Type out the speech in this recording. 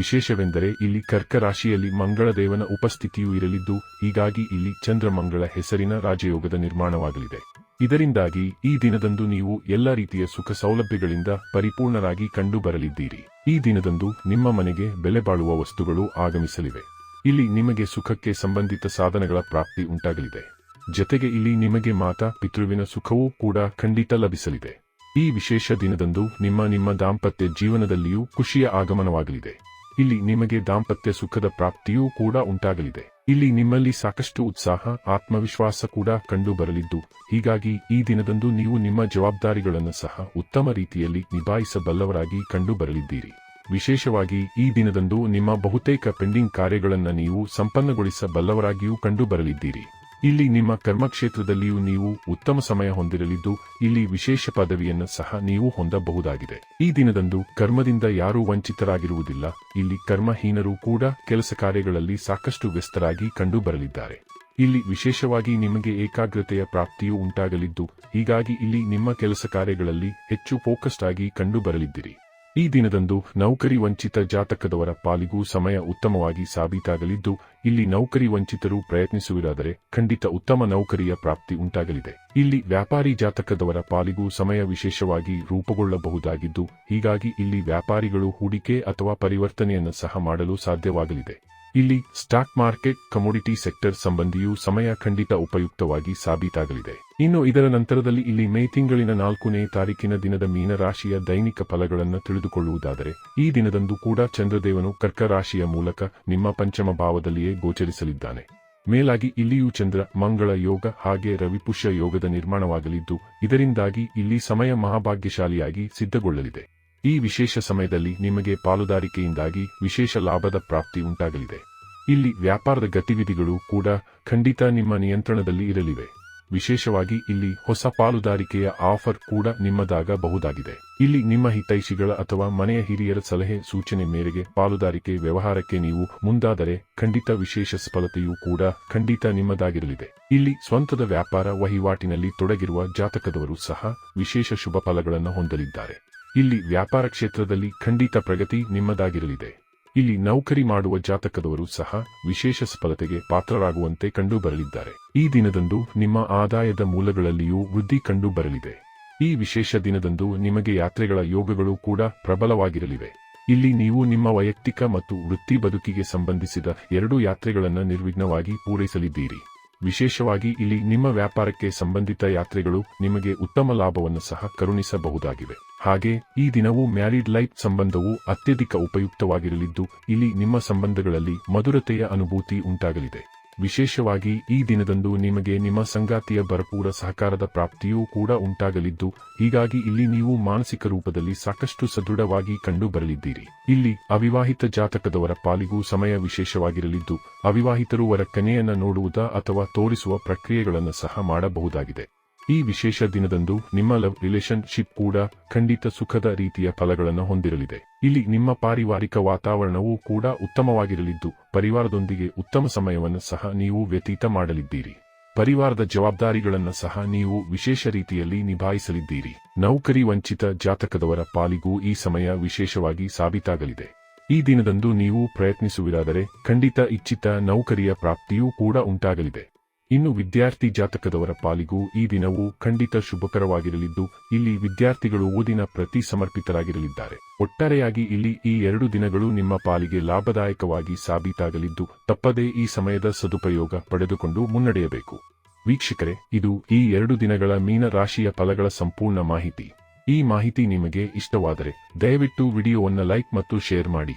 ವಿಶೇಷವೆಂದರೆ ಇಲ್ಲಿ ಕರ್ಕ ರಾಶಿಯಲ್ಲಿ ಮಂಗಳ ದೇವನ ಉಪಸ್ಥಿತಿಯೂ ಇರಲಿದ್ದು, ಹೀಗಾಗಿ ಇಲ್ಲಿ ಚಂದ್ರಮಂಗಳ ಹೆಸರಿನ ರಾಜಯೋಗದ ನಿರ್ಮಾಣವಾಗಲಿದೆ. ಇದರಿಂದಾಗಿ ಈ ದಿನದಂದು ನೀವು ಎಲ್ಲ ರೀತಿಯ ಸುಖ ಸೌಲಭ್ಯಗಳಿಂದ ಪರಿಪೂರ್ಣರಾಗಿ ಕಂಡುಬರಲಿದ್ದೀರಿ. ಈ ದಿನದಂದು ನಿಮ್ಮ ಮನೆಗೆ ಬೆಲೆ ಬಾಳುವ ವಸ್ತುಗಳು ಆಗಮಿಸಲಿವೆ. ಇಲ್ಲಿ ನಿಮಗೆ ಸುಖಕ್ಕೆ ಸಂಬಂಧಿತ ಸಾಧನಗಳ ಪ್ರಾಪ್ತಿ ಉಂಟಾಗಲಿದೆ. ಜತೆಗೆ ಇಲ್ಲಿ ನಿಮಗೆ ಮಾತಾ ಪಿತೃವಿನ ಸುಖವೂ ಕೂಡ ಖಂಡಿತ ಲಭಿಸಲಿದೆ. ಈ ವಿಶೇಷ ದಿನದಂದು ನಿಮ್ಮ ನಿಮ್ಮ ದಾಂಪತ್ಯ ಜೀವನದಲ್ಲಿಯೂ ಖುಷಿಯ ಆಗಮನವಾಗಲಿದೆ. ಇಲ್ಲಿ ನಿಮಗೆ ದಾಂಪತ್ಯ ಸುಖದ ಪ್ರಾಪ್ತಿಯೂ ಕೂಡ ಉಂಟಾಗಲಿದೆ. ಇಲ್ಲಿ ನಿಮ್ಮಲ್ಲಿ ಸಾಕಷ್ಟು ಉತ್ಸಾಹ, ಆತ್ಮವಿಶ್ವಾಸ ಕೂಡ ಕಂಡು ಬರಲಿದ್ದು ಹೀಗಾಗಿ ಈ ದಿನದಂದು ನೀವು ನಿಮ್ಮ ಜವಾಬ್ದಾರಿಗಳನ್ನು ಸಹ ಉತ್ತಮ ರೀತಿಯಲ್ಲಿ ನಿಭಾಯಿಸಬಲ್ಲವರಾಗಿ ಕಂಡು ಬರಲಿದ್ದೀರಿ ವಿಶೇಷವಾಗಿ ಈ ದಿನದಂದು ನಿಮ್ಮ ಬಹುತೇಕ ಪೆಂಡಿಂಗ್ ಕಾರ್ಯಗಳನ್ನು ನೀವು ಸಂಪನ್ನಗೊಳಿಸಬಲ್ಲವರಾಗಿಯೂ ಕಂಡು ಬರಲಿದ್ದೀರಿ ಇಲ್ಲಿ ನಿಮ್ಮ ಕರ್ಮಕ್ಷೇತ್ರದಲ್ಲಿಯೂ ನೀವು ಉತ್ತಮ ಸಮಯ ಹೊಂದಿರಲಿದ್ದು, ಇಲ್ಲಿ ವಿಶೇಷ ಪದವಿಯನ್ನು ಸಹ ನೀವು ಹೊಂದಬಹುದಾಗಿದೆ. ಈ ದಿನದಂದು ಕರ್ಮದಿಂದ ಯಾರೂ ವಂಚಿತರಾಗಿರುವುದಿಲ್ಲ. ಇಲ್ಲಿ ಕರ್ಮಹೀನರು ಕೂಡ ಕೆಲಸ ಕಾರ್ಯಗಳಲ್ಲಿ ಸಾಕಷ್ಟು ವ್ಯಸ್ತರಾಗಿ ಕಂಡು ಬರಲಿದ್ದಾರೆ ಇಲ್ಲಿ ವಿಶೇಷವಾಗಿ ನಿಮಗೆ ಏಕಾಗ್ರತೆಯ ಪ್ರಾಪ್ತಿಯೂ ಉಂಟಾಗಲಿದ್ದು, ಹೀಗಾಗಿ ಇಲ್ಲಿ ನಿಮ್ಮ ಕೆಲಸ ಕಾರ್ಯಗಳಲ್ಲಿ ಹೆಚ್ಚು ಫೋಕಸ್ಡ್ ಆಗಿ ಕಂಡು ಬರಲಿದ್ದೀರಿ ಈ ದಿನದಂದು ನೌಕರಿ ವಂಚಿತ ಜಾತಕದವರ ಪಾಲಿಗೂ ಸಮಯ ಉತ್ತಮವಾಗಿ ಸಾಬೀತಾಗಲಿದ್ದು, ಇಲ್ಲಿ ನೌಕರಿ ವಂಚಿತರು ಪ್ರಯತ್ನಿಸುವಿರಾದರೆ ಖಂಡಿತ ಉತ್ತಮ ನೌಕರಿಯ ಪ್ರಾಪ್ತಿ ಉಂಟಾಗಲಿದೆ. ಇಲ್ಲಿ ವ್ಯಾಪಾರಿ ಜಾತಕದವರ ಪಾಲಿಗೂ ಸಮಯ ವಿಶೇಷವಾಗಿ ರೂಪುಗೊಳ್ಳಬಹುದಾಗಿದ್ದು, ಹೀಗಾಗಿ ಇಲ್ಲಿ ವ್ಯಾಪಾರಿಗಳು ಹೂಡಿಕೆ ಅಥವಾ ಪರಿವರ್ತನೆಯನ್ನು ಸಹ ಮಾಡಲು ಸಾಧ್ಯವಾಗಲಿದೆ. ಇಲ್ಲಿ ಸ್ಟಾಕ್ ಮಾರ್ಕೆಟ್, ಕಮೋಡಿಟಿ ಸೆಕ್ಟರ್ ಸಂಬಂಧಿಯೂ ಸಮಯ ಖಂಡಿತ ಉಪಯುಕ್ತವಾಗಿ ಸಾಬೀತಾಗಲಿದೆ. ಇನ್ನು ಇದರ ನಂತರದಲ್ಲಿ ಇಲ್ಲಿ ಮೇ ತಿಂಗಳಿನ ನಾಲ್ಕನೇ ತಾರೀಕಿನ ದಿನದ ಮೀನರಾಶಿಯ ದೈನಿಕ ಫಲಗಳನ್ನು ತಿಳಿದುಕೊಳ್ಳುವುದಾದರೆ, ಈ ದಿನದಂದು ಕೂಡ ಚಂದ್ರದೇವನು ಕರ್ಕ ರಾಶಿಯ ಮೂಲಕ ನಿಮ್ಮ ಪಂಚಮ ಭಾವದಲ್ಲಿಯೇ ಗೋಚರಿಸಲಿದ್ದಾನೆ. ಮೇಲಾಗಿ ಇಲ್ಲಿಯೂ ಚಂದ್ರ, ಮಂಗಳ ಯೋಗ ಹಾಗೆ ರವಿಪುಷ್ಯ ಯೋಗದ ನಿರ್ಮಾಣವಾಗಲಿದ್ದು, ಇದರಿಂದಾಗಿ ಇಲ್ಲಿ ಸಮಯ ಮಹಾಭಾಗ್ಯಶಾಲಿಯಾಗಿ ಸಿದ್ಧಗೊಳ್ಳಲಿದೆ. ಈ ವಿಶೇಷ ಸಮಯದಲ್ಲಿ ನಿಮಗೆ ಪಾಲುದಾರಿಕೆಯಿಂದಾಗಿ ವಿಶೇಷ ಲಾಭದ ಪ್ರಾಪ್ತಿ ಉಂಟಾಗಲಿದೆ. ಇಲ್ಲಿ ವ್ಯಾಪಾರದ ಗತಿವಿಧಿಗಳು ಕೂಡ ಖಂಡಿತ ನಿಮ್ಮ ನಿಯಂತ್ರಣದಲ್ಲಿ ಇರಲಿವೆ. ವಿಶೇಷವಾಗಿ ಇಲ್ಲಿ ಹೊಸ ಪಾಲುದಾರಿಕೆಯ ಆಫರ್ ಕೂಡ ನಿಮ್ಮದಾಗಬಹುದಾಗಿದೆ. ಇಲ್ಲಿ ನಿಮ್ಮ ಹಿತೈಷಿಗಳ ಅಥವಾ ಮನೆಯ ಹಿರಿಯರ ಸಲಹೆ ಸೂಚನೆ ಮೇರೆಗೆ ಪಾಲುದಾರಿಕೆ ವ್ಯವಹಾರಕ್ಕೆ ನೀವು ಮುಂದಾದರೆ ಖಂಡಿತ ವಿಶೇಷ ಸ್ಫಲತೆಯೂ ಕೂಡ ಖಂಡಿತ ನಿಮ್ಮದಾಗಿರಲಿದೆ. ಇಲ್ಲಿ ಸ್ವಂತದ ವ್ಯಾಪಾರ ವಹಿವಾಟಿನಲ್ಲಿ ತೊಡಗಿರುವ ಜಾತಕದವರು ಸಹ ವಿಶೇಷ ಶುಭ ಫಲಗಳನ್ನು ಹೊಂದಲಿದ್ದಾರೆ. ಇಲ್ಲಿ ವ್ಯಾಪಾರ ಕ್ಷೇತ್ರದಲ್ಲಿ ಖಂಡಿತ ಪ್ರಗತಿ ನಿಮ್ಮದಾಗಿರಲಿದೆ. ಇಲ್ಲಿ ನೌಕರಿ ಮಾಡುವ ಜಾತಕದವರು ಸಹ ವಿಶೇಷ ಸ್ಫಲತೆಗೆ ಪಾತ್ರರಾಗುವಂತೆ ಕಂಡು ಬರಲಿದ್ದಾರೆ. ಈ ದಿನದಂದು ನಿಮ್ಮ ಆದಾಯದ ಮೂಲಗಳಲ್ಲಿಯೂ ವೃದ್ಧಿ ಕಂಡುಬರಲಿದೆ ಈ ವಿಶೇಷ ದಿನದಂದು ನಿಮಗೆ ಯಾತ್ರೆಗಳ ಯೋಗಗಳು ಕೂಡ ಪ್ರಬಲವಾಗಿರಲಿವೆ. ಇಲ್ಲಿ ನೀವು ನಿಮ್ಮ ವೈಯಕ್ತಿಕ ಮತ್ತು ವೃತ್ತಿ ಬದುಕಿಗೆ ಸಂಬಂಧಿಸಿದ ಎರಡು ಯಾತ್ರೆಗಳನ್ನು ನಿರ್ವಿಘ್ನವಾಗಿ ಪೂರೈಸಲಿದ್ದೀರಿ. ವಿಶೇಷವಾಗಿ ಇಲ್ಲಿ ನಿಮ್ಮ ವ್ಯಾಪಾರಕ್ಕೆ ಸಂಬಂಧಿತ ಯಾತ್ರೆಗಳು ನಿಮಗೆ ಉತ್ತಮ ಲಾಭವನ್ನು ಸಹ ಕರುಣಿಸಬಹುದಾಗಿವೆ. ಹಾಗೆ, ಈ ದಿನವು ಮ್ಯಾರಿಡ್ ಲೈಫ್ ಸಂಬಂಧವು ಅತ್ಯಧಿಕ ಉಪಯುಕ್ತವಾಗಿರಲಿದ್ದು, ಇಲ್ಲಿ ನಿಮ್ಮ ಸಂಬಂಧಗಳಲ್ಲಿ ಮಧುರತೆಯ ಅನುಭೂತಿ ಉಂಟಾಗಲಿದೆ. ವಿಶೇಷವಾಗಿ, ಈ ದಿನದಂದು ನಿಮಗೆ ನಿಮ್ಮ ಸಂಗಾತಿಯ ಭರಪೂರ ಸಹಕಾರದ ಪ್ರಾಪ್ತಿಯೂ ಕೂಡ ಉಂಟಾಗಲಿದ್ದು, ಹೀಗಾಗಿ ಇಲ್ಲಿ ನೀವು ಮಾನಸಿಕ ರೂಪದಲ್ಲಿ ಸಾಕಷ್ಟು ಸದೃಢವಾಗಿ ಕಂಡು ಬರಲಿದ್ದೀರಿ ಇಲ್ಲಿ ಅವಿವಾಹಿತ ಜಾತಕದವರ ಪಾಲಿಗೂ ಸಮಯ ವಿಶೇಷವಾಗಿರಲಿದ್ದು, ಅವಿವಾಹಿತರು ವರ ಕನೆಯನ್ನ ನೋಡುವುದ ಅಥವಾ ತೋರಿಸುವ ಪ್ರಕ್ರಿಯೆಗಳನ್ನು ಸಹ ಮಾಡಬಹುದಾಗಿದೆ. ಈ ವಿಶೇಷ ದಿನದಂದು ನಿಮ್ಮ ಲವ್ ರಿಲೇಶನ್ಶಿಪ್ ಕೂಡ ಖಂಡಿತ ಸುಖದ ರೀತಿಯ ಫಲಗಳನ್ನು ಹೊಂದಿರಲಿದೆ. ಇಲ್ಲಿ ನಿಮ್ಮ ಪಾರಿವಾರಿಕ ವಾತಾವರಣವೂ ಕೂಡ ಉತ್ತಮವಾಗಿರಲಿದ್ದು, ಪರಿವಾರದೊಂದಿಗೆ ಉತ್ತಮ ಸಮಯವನ್ನು ಸಹ ನೀವು ವ್ಯತೀತ ಮಾಡಲಿದ್ದೀರಿ. ಪರಿವಾರದ ಜವಾಬ್ದಾರಿಗಳನ್ನು ಸಹ ನೀವು ವಿಶೇಷ ರೀತಿಯಲ್ಲಿ ನಿಭಾಯಿಸಲಿದ್ದೀರಿ. ನೌಕರಿ ವಂಚಿತ ಜಾತಕದವರ ಪಾಲಿಗೂ ಈ ಸಮಯ ವಿಶೇಷವಾಗಿ ಸಾಬೀತಾಗಲಿದೆ. ಈ ದಿನದಂದು ನೀವು ಪ್ರಯತ್ನಿಸುವಿರಾದರೆ ಖಂಡಿತ ಇಚ್ಛಿತ ನೌಕರಿಯ ಪ್ರಾಪ್ತಿಯೂ ಕೂಡ ಉಂಟಾಗಲಿದೆ. ಇನ್ನು ವಿದ್ಯಾರ್ಥಿ ಜಾತಕದವರ ಪಾಲಿಗೂ ಈ ದಿನವು ಖಂಡಿತ ಶುಭಕರವಾಗಿರಲಿದ್ದು, ಇಲ್ಲಿ ವಿದ್ಯಾರ್ಥಿಗಳು ಓದಿನ ಪ್ರತಿ ಸಮರ್ಪಿತರಾಗಿರಲಿದ್ದಾರೆ. ಒಟ್ಟಾರೆಯಾಗಿ ಇಲ್ಲಿ ಈ ಎರಡು ದಿನಗಳು ನಿಮ್ಮ ಪಾಲಿಗೆ ಲಾಭದಾಯಕವಾಗಿ ಸಾಬೀತಾಗಲಿದ್ದು, ತಪ್ಪದೇ ಈ ಸಮಯದ ಸದುಪಯೋಗ ಪಡೆದುಕೊಂಡು ಮುನ್ನಡೆಯಬೇಕು. ವೀಕ್ಷಕರೇ, ಇದು ಈ ಎರಡು ದಿನಗಳ ಮೀನ ರಾಶಿಯ ಫಲಗಳ ಸಂಪೂರ್ಣ ಮಾಹಿತಿ. ಈ ಮಾಹಿತಿ ನಿಮಗೆ ಇಷ್ಟವಾದರೆ, ದಯವಿಟ್ಟು ವಿಡಿಯೋವನ್ನು ಲೈಕ್ ಮತ್ತು ಶೇರ್ ಮಾಡಿ.